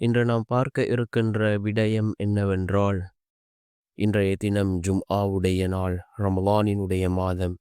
இன்று நாம் பார்க்க இருக்கின்ற விடயம் என்னவென்றால் இன்றைய தினம் ஜும் ஆவுடைய நாள் ரமலானினுடைய மாதம்.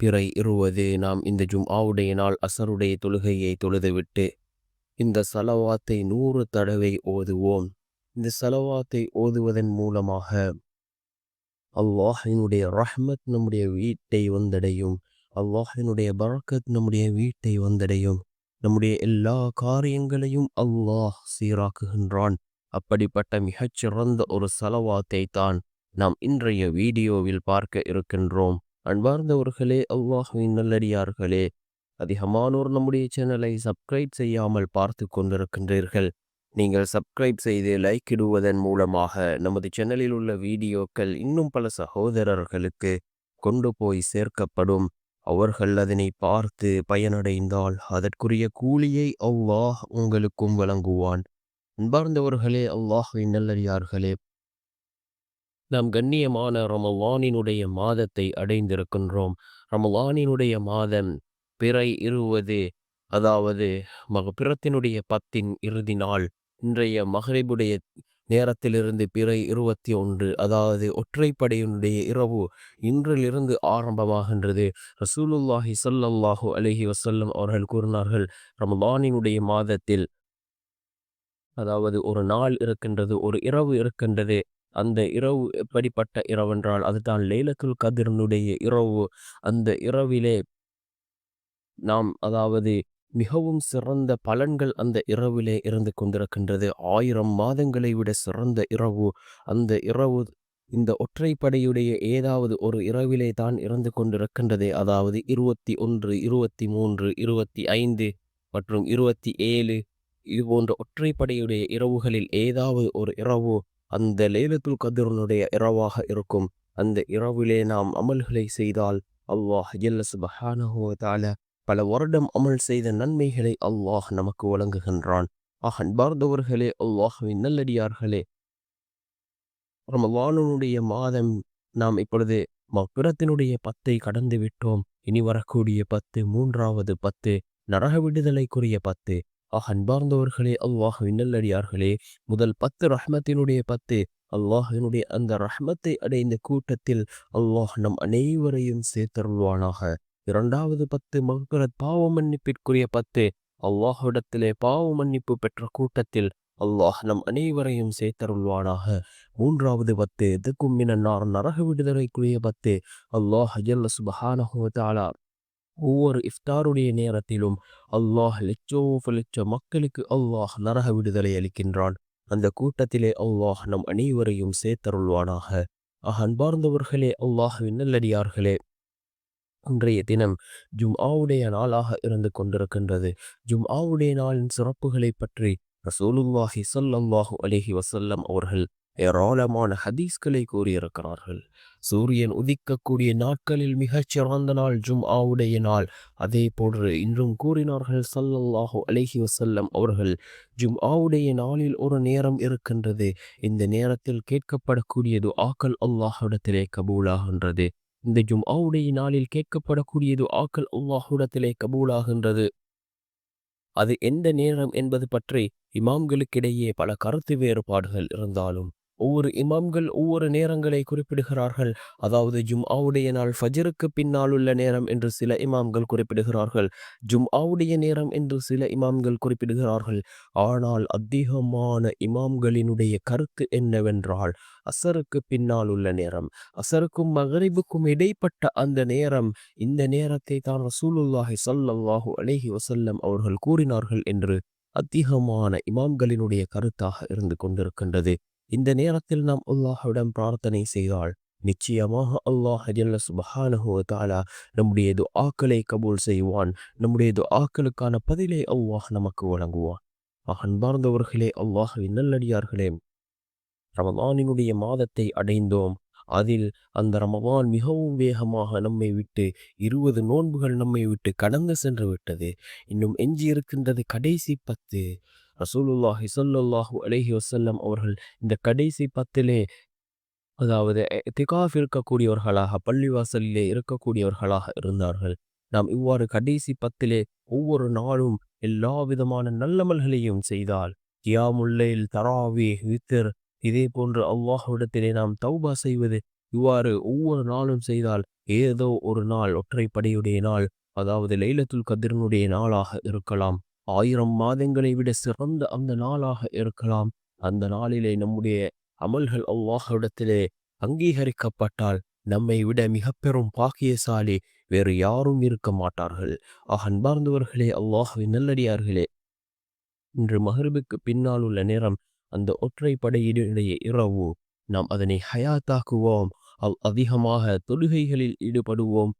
பிறை இருவது நாம் இந்த ஜும் ஆவுடைய நாள் அசருடைய தொழுகையை தொழுதுவிட்டு இந்த சலவாத்தை நூறு தடவை ஓதுவோம். இந்த சலவாத்தை ஓதுவதன் மூலமாக அல்லாஹினுடைய ரஹ்மத் நம்முடைய வீட்டை வந்தடையும். அல்லாஹினுடைய பரக்கத் நம்முடைய வீட்டை வந்தடையும். நம்முடைய எல்லா காரியங்களையும் அல்லாஹ் சீராக்குகின்றான். அப்படிப்பட்ட மிகச்சிறந்த ஒரு செலவாத்தை தான் நாம் இன்றைய வீடியோவில் பார்க்க இருக்கின்றோம். அன்பார்ந்தவர்களே அல்லாஹுவின் நல்லடியார்களே அதிகமானோர் நம்முடைய சேனலை சப்ஸ்கிரைப் செய்யாமல் பார்த்து கொண்டிருக்கின்றீர்கள். நீங்கள் சப்ஸ்கிரைப் செய்து லைக் இடுவதன் மூலமாக நமது சேனலில் உள்ள வீடியோக்கள் இன்னும் பல சகோதரர்களுக்கு கொண்டு போய் சேர்க்கப்படும். அவர்கள் அதனை பார்த்து பயனடைந்தால் அதற்குரிய கூலியை அல்லாஹ் உங்களுக்கும் வழங்குவான். அன்பார்ந்தவர்களே அல்லாஹின் நல்லறியார்களே நாம் கண்ணியமான ரமலானினுடைய மாதத்தை அடைந்திருக்கின்றோம். ரமலானினுடைய மாதம் பிறை இருவது அதாவது மகபிரத்தினுடைய பத்தின் இறுதி நாள். இன்றைய மகரிபுடைய நேரத்திலிருந்து பிறை இருபத்தி ஒன்று அதாவது ஒற்றைப்படையினுடைய இரவு இன்றிலிருந்து ஆரம்பமாகின்றது. ரசூலுல்லாஹி சல்லல்லாஹு அலஹி வசல்லம் அவர்கள் கூறினார்கள் ரமலானினுடைய மாதத்தில் அதாவது ஒரு நாள் இருக்கின்றது ஒரு இரவு இருக்கின்றது. அந்த இரவு எப்படிப்பட்ட இரவென்றால் அதுதான் லேலத்துல் கதிரனுடைய இரவு. அந்த இரவிலே நாம் அதாவது மிகவும் சிறந்த பலன்கள் அந்த இரவிலே இருந்து கொண்டிருக்கின்றது. ஆயிரம் மாதங்களை விட சிறந்த இரவு. அந்த இரவு இந்த ஒற்றைப்படையுடைய ஏதாவது ஒரு இரவிலே தான் இருந்து கொண்டிருக்கின்றது. அதாவது இருபத்தி ஒன்று இருபத்தி மூன்று இருபத்தி ஐந்து மற்றும் இருபத்தி ஏழு. இது போன்ற ஒற்றைப்படையுடைய இரவுகளில் ஏதாவது ஒரு இரவு அந்த லேலத்துல் கதிரனுடைய இரவாக இருக்கும். அந்த இரவிலே நாம் அமல்களை செய்தால் அல்லாஹ் ஜல்லஸ் பஹானஹோ தால பல வருடம் அமல் செய்த நன்மைகளை அல்லாஹ் நமக்கு வழங்குகின்றான். அன்பர்ந்தவர்களே அல்லாஹுவின் நல்லடியார்களே. ரமலானுடைய மாதம் நாம் இப்பொழுது மப்பிரத்தினுடைய பத்தை கடந்து விட்டோம். இனி வரக்கூடிய பத்து மூன்றாவது பத்து நரக விடுதலைக்குரிய பத்து. அன்பர்ந்தவர்களே அல்லாஹுவின் நல்லடியார்களே முதல் பத்து ரஹ்மத்தினுடைய பத்து. அல்லாஹினுடைய அந்த ரஹ்மத்தை அடைந்த கூட்டத்தில் அல்லாஹ் நம் அனைவரையும் சேர்த்தருள்வானாக. இரண்டாவது பத்து மகரத் பாவ மன்னிப்பிற்குரிய பத்து அல்லாஹுடத்திலே பாவ மன்னிப்பு பெற்ற கூட்டத்தில் அல்லாஹ் நம் அனைவரையும் சேர்த்தருள்வானாக. மூன்றாவது பத்து எதுக்கும் மினன்னார் நரக விடுதலைக்குரிய பத்து அல்லாஹ் ஜல்ல சுபஹானஹுவத்தாலா ஒவ்வொரு இஃப்தாருடைய நேரத்திலும் அல்லாஹ் லட்சோ லட்ச மக்களுக்கு அல்லாஹ் நரக விடுதலை அளிக்கின்றான். அந்த கூட்டத்திலே அல்லாஹ் நம் அனைவரையும் சேர்த்தருள்வானாக. அன்பார்ந்தவர்களே அல்லாஹ் நல்லடியார்களே இன்றைய தினம் ஜும் ஆவுடைய நாளாக இருந்து கொண்டிருக்கின்றது. ஜும் ஆவுடைய நாளின் சிறப்புகளை பற்றி ரசூலுல்லாஹி சல்லாஹு அலிஹி வசல்லம் அவர்கள் ஏராளமான ஹதீஸ்களை கூறியிருக்கிறார்கள். சூரியன் உதிக்கக்கூடிய நாட்களில் மிகச் சிறந்த நாள் ஜும் ஆவுடைய நாள். அதே போன்று இன்றும் கூறினார்கள் சல்லல்லாஹு அலஹி வசல்லம் அவர்கள் ஜும் ஆவுடைய நாளில் ஒரு நேரம் இருக்கின்றது. இந்த நேரத்தில் கேட்கப்படக்கூடியது ஆக்கல் அல்லாஹுடத்திலே கபூலாகின்றது. இந்த ஜும்ஆவுடைய நாளில் கேட்கப்படக்கூடியது ஆக்கள் அல்லாஹுடத்திலே கபூலாகின்றது. அது எந்த நேரம் என்பது பற்றி இமாம்களுக்கிடையே பல கருத்து வேறுபாடுகள் இருந்தாலும் ஒவ்வொரு இமாம்கள் ஒவ்வொரு நேரங்களை குறிப்பிடுகிறார்கள். அதாவது ஜும் ஆவுடைய நாள் ஃபஜருக்கு பின்னால் உள்ள நேரம் என்று சில இமாம்கள் குறிப்பிடுகிறார்கள். ஜும் ஆவுடைய நேரம் என்று சில இமாம்கள் குறிப்பிடுகிறார்கள். ஆனால் அதிகமான இமாம்களினுடைய கருத்து என்னவென்றால் அசருக்கு பின்னால் உள்ள நேரம். அசருக்கும் மகரிபுக்கும் இடைப்பட்ட அந்த நேரம் இந்த நேரத்தை தான் ரசூலுல்லாஹி சல்லாஹூ அலேஹி வசல்லம் அவர்கள் கூறினார்கள் என்று அதிகமான இமாம்களினுடைய கருத்தாக இருந்து கொண்டிருக்கின்றது. இந்த நேரத்தில் நாம் அல்லாஹுடன் பிரார்த்தனை செய்தால் நிச்சயமாக அல்லாஹ் ஜல்ல தாலா நம்முடைய ஆக்களை கபூல் செய்வான். நம்முடைய ஆக்களுக்கான பதிலை அல்லாஹ் நமக்கு வழங்குவான். அன்பார்ந்தவர்களே அல்லாஹ் நல்லடியார்களே ரமதானினுடைய மாதத்தை அடைந்தோம். அதில் அந்த ரமவான் மிகவும் வேகமாக நம்மை விட்டு இருபது நோன்புகள் நம்மை விட்டு கடந்து சென்று விட்டது. இன்னும் எஞ்சி இருக்கின்றது கடைசி பத்து. ரசூலுல்லாஹி ஸல்லல்லாஹு அலைஹி வசல்லம் அவர்கள் இந்த கடைசி பத்திலே அதாவது திகாஃப் இருக்கக்கூடியவர்களாக பள்ளிவாசலிலே இருக்கக்கூடியவர்களாக இருந்தார்கள். நாம் இவ்வாறு கடைசி பத்திலே ஒவ்வொரு நாளும் எல்லா விதமான நல்லமல்களையும் செய்தால் கியாமுல்லையில் தராவி வித்திர் இதே போன்று அவ்வாஹுடத்திலே நாம் தௌபா செய்வது இவ்வாறு ஒவ்வொரு நாளும் செய்தால் ஏதோ ஒரு நாள் ஒற்றைப்படையுடைய நாள் அதாவது லைலத்துல் கதிரனுடைய நாளாக இருக்கலாம். ஆயிரம் மாதங்களை விட சிறந்த அந்த நாளாக இருக்கலாம். அந்த நாளிலே நம்முடைய அமல்கள் அவ்வாஹிடத்திலே அங்கீகரிக்கப்பட்டால் நம்மை விட மிக பெரும் பாக்கியசாலி வேறு யாரும் இருக்க மாட்டார்கள். ஆக அன்பார்ந்தவர்களே அல்லாஹ்வின் நல்லடியார்களே இன்று மஹரிபுக்கு பின்னால் உள்ள நேரம் அந்த ஒற்றை படையினுடைய இரவு. நாம் அதனை ஹயாத்தாக்குவோம். அவ் அதிகமாக தொழுகைகளில் ஈடுபடுவோம்.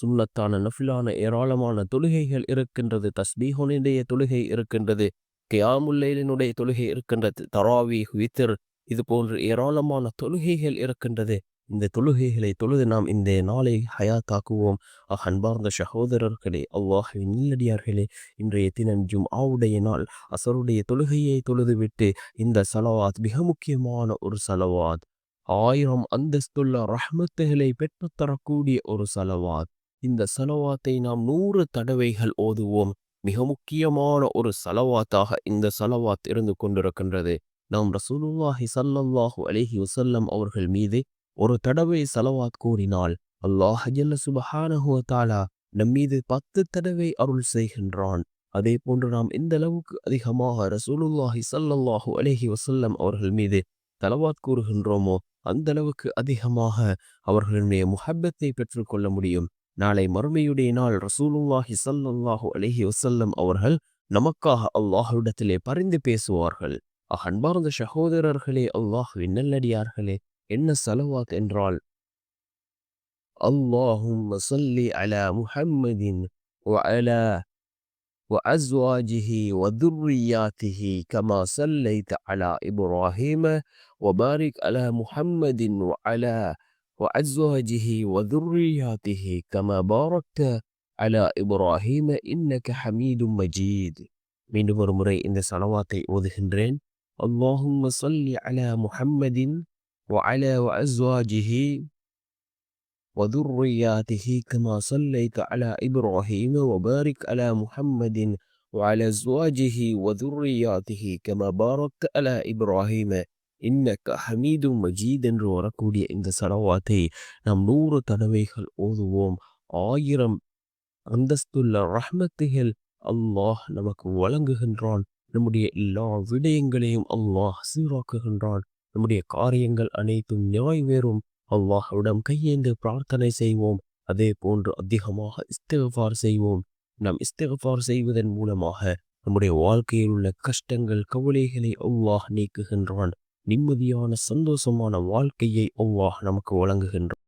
சுண்ணத்தான நஃபிலான ஏராளமான தொழுகைகள் இருக்கின்றது. தஸ்பீஹுனுடைய தொழுகை இருக்கின்றது. கியாமுல்லைலினுடைய தொழுகை இருக்கின்றது. தராவி வித்திர் இது போன்று ஏராளமான தொழுகைகள் இருக்கின்றது. இந்த தொழுகைகளை தொழுது நாம் இந்த நாளை ஹயாத்தாக்குவோம். ஆக அன்பார்ந்த சகோதரர்களே அவ்வாஹின் நீல்லடியார்களே இன்றைய தினம் ஜும் ஆவுடைய நாள். அசருடைய தொழுகையை தொழுதுவிட்டு இந்த சலவாத் மிக முக்கியமான ஒரு சலவாத். ஆயிரம் அந்தஸ்துள்ள ரஹ்மத்துகளை பெற்றுத்தரக்கூடிய ஒரு சலவாத். இந்த சலவாத்தை நாம் நூறு தடவைகள் ஓதுவோம். மிக முக்கியமான ஒரு சலவாத்தாக இந்த சலவாத் இருந்து கொண்டிருக்கின்றது. நாம் ரசூலுல்லாஹி ஸல்லல்லாஹு அலிஹி வசல்லம் அவர்கள் மீது ஒரு தடவை சலவாத் கூறினால் அல்லாஹ் ஜல்ல சுபஹானஹு வ நம்மீது பத்து தடவை அருள் செய்கின்றான். அதே போன்று நாம் இந்த அளவுக்கு அதிகமாக ரசூலுல்லாஹி ஸல்லல்லாஹு அலைஹி வசல்லம் அவர்கள் மீது தலவாத் கூறுகின்றோமோ அந்த அளவுக்கு அதிகமாக அவர்களுடைய முஹப்பத்தை பெற்றுக்கொள்ள முடியும். நாளை மறுமையுடைய நாள் ரசூலுல்லாஹி ஸல்லல்லாஹு அலைஹி வஸல்லம் அவர்கள் நமக்காக அல்லாஹ்விடத்திலே பரிந்து பேசுவார்கள் ஆக அன்பார்ந்த சகோதரர்களே அல்லாஹ்வின் நல்லடியார்களே என்ன சலவாத் என்றால் اللهم صل على محمد وعلى وأزواجه وذرياته كما صليت على إبراهيم وبارك على محمد وعلى وأزواجه وذرياته كما باركت على إبراهيم إنك حميد مجيد மீண்டும் ஒரு முறை இந்த சலவாத்தை ஓதுகின்றேன் اللهم صل على محمد وعلى وأزواجه وذرياته كما صليت على إبراهيم وبارك على محمد وعلى أزواجه وذرياته كما باركت على إبراهيم இன்னக்க ஹமீதும் மஜீத் என்று வரக்கூடிய இந்த சலவாத்தை நாம் நூறு தடவைகள் ஓதுவோம். ஆயிரம் அந்தஸ்துள்ள ரஹ்மத்துகள் அல்லாஹ் நமக்கு வழங்குகின்றான். நம்முடைய எல்லா விடயங்களையும் அல்லாஹ் சீராக்குகின்றான். நம்முடைய காரியங்கள் அனைத்தும் நிறைவேறும். அல்லாஹ்விடம் கையேந்து பிரார்த்தனை செய்வோம். அதே போன்று அதிகமாக இஸ்திஃபார் செய்வோம். நாம் இஸ்திஃபார் செய்வதன் மூலமாக நம்முடைய வாழ்க்கையில் உள்ள கஷ்டங்கள் கவலைகளை அல்லாஹ் நீக்குகின்றான். நிம்மதியான சந்தோஷமான வாழ்க்கையை அல்லாஹ் நமக்கு வழங்குகின்றோம்